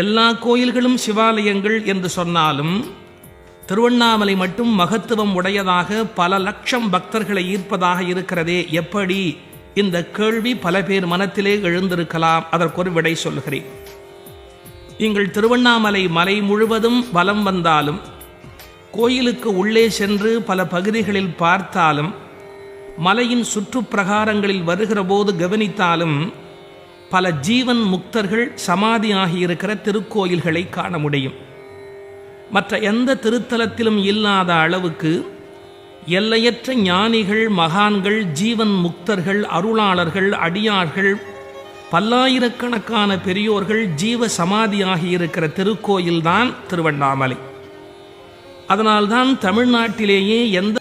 எல்லா கோயில்களும் சிவாலயங்கள் என்று சொன்னாலும் திருவண்ணாமலை மட்டும் மகத்துவம் உடையதாக பல லட்சம் பக்தர்களை ஈர்ப்பதாக இருக்கிறதே எப்படி? இந்த கேள்வி பல பேர் மனத்திலே எழுந்திருக்கலாம். அதற்கொரு விடை சொல்கிறேன் நீங்கள் திருவண்ணாமலை மலை முழுவதும் வலம் வந்தாலும் கோயிலுக்கு உள்ளே சென்று பல பகுதிகளில் பார்த்தாலும் மலையின் சுற்றுப்பிரகாரங்களில் வருகிற போது கவனித்தாலும் பல ஜீவன் முக்தர்கள் சமாதி இருக்கிற திருக்கோயில்களை காண முடியும். மற்ற எந்த திருத்தலத்திலும் இல்லாத அளவுக்கு எல்லையற்ற ஞானிகள் மகான்கள் ஜீவன் முக்தர்கள் அருளாளர்கள் அடியார்கள் பல்லாயிரக்கணக்கான பெரியோர்கள் ஜீவ சமாதியாகியிருக்கிற திருக்கோயில்தான் திருவண்ணாமலை. அதனால்தான் தமிழ்நாட்டிலேயே எந்த